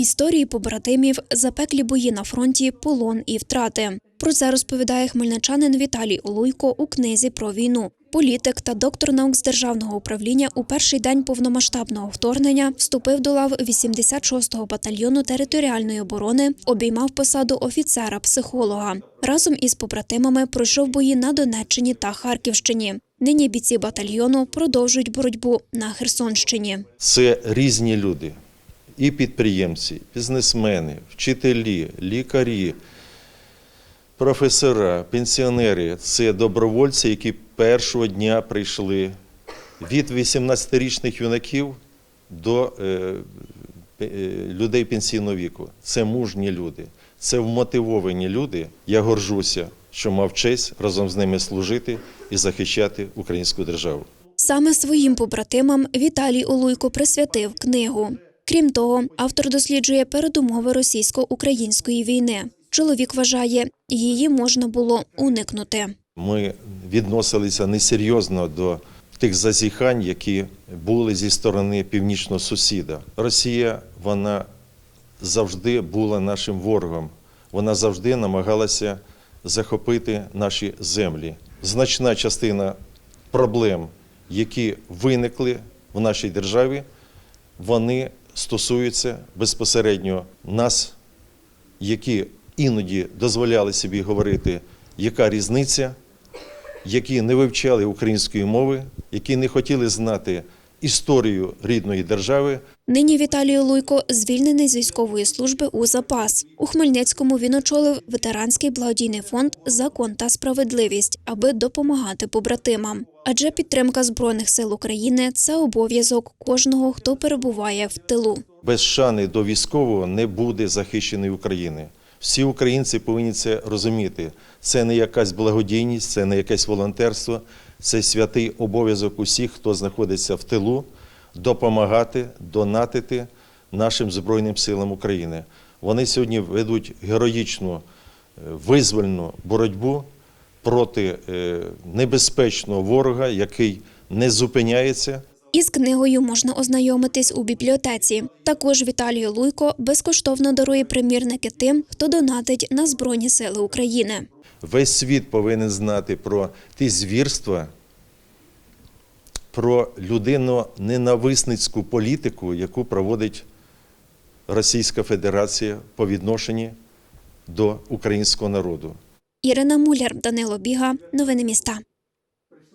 Історії побратимів, запеклі бої на фронті, полон і втрати. Про це розповідає хмельничанин Віталій Олуйко у книзі про війну. Політик та доктор наук з державного управління у перший день повномасштабного вторгнення вступив до лав 86-го батальйону територіальної оборони, обіймав посаду офіцера-психолога. Разом із побратимами пройшов бої на Донеччині та Харківщині. Нині бійці батальйону продовжують боротьбу на Херсонщині. Це різні люди. І підприємці, бізнесмени, вчителі, лікарі, професора, пенсіонери це добровольці, які першого дня прийшли від 18-річних юнаків до е, е, людей пенсійного віку. Це мужні люди, це вмотивовані люди. Я горжуся, що мав честь разом з ними служити і захищати українську державу. Саме своїм побратимам Віталій Олуйко присвятив книгу. Крім того, автор досліджує передумови російсько-української війни. Чоловік вважає, її можна було уникнути. Ми відносилися несерйозно до тих зазіхань, які були зі сторони північного сусіда. Росія вона завжди була нашим ворогом. Вона завжди намагалася захопити наші землі. Значна частина проблем, які виникли в нашій державі, вони стосуються безпосередньо нас, які іноді дозволяли собі говорити, яка різниця, які не вивчали української мови, які не хотіли знати історію рідної держави, Нині Віталій Олуйко звільнений з військової служби у запас. У Хмельницькому він очолив ветеранський благодійний фонд Закон та справедливість, аби допомагати побратимам. Адже підтримка збройних сил України це обов'язок кожного, хто перебуває в тилу. без шани до військового не буде захищеної України. Всі українці повинні це розуміти. Це не якась благодійність, це не якесь волонтерство, це святий обов'язок усіх, хто знаходиться в тилу, допомагати, донатити нашим Збройним силам України. Вони сьогодні ведуть героїчну е, визвольну боротьбу проти е, небезпечного ворога, який не зупиняється. Із книгою можна ознайомитись у бібліотеці. Також Віталій Луйко безкоштовно дарує примірники тим, хто донатить на Збройні Сили України. Весь світ повинен знати про ті звірства, про людино-ненависницьку політику, яку проводить Російська Федерація по відношенню до українського народу. Ірина Муляр, Данило Біга. Новини міста.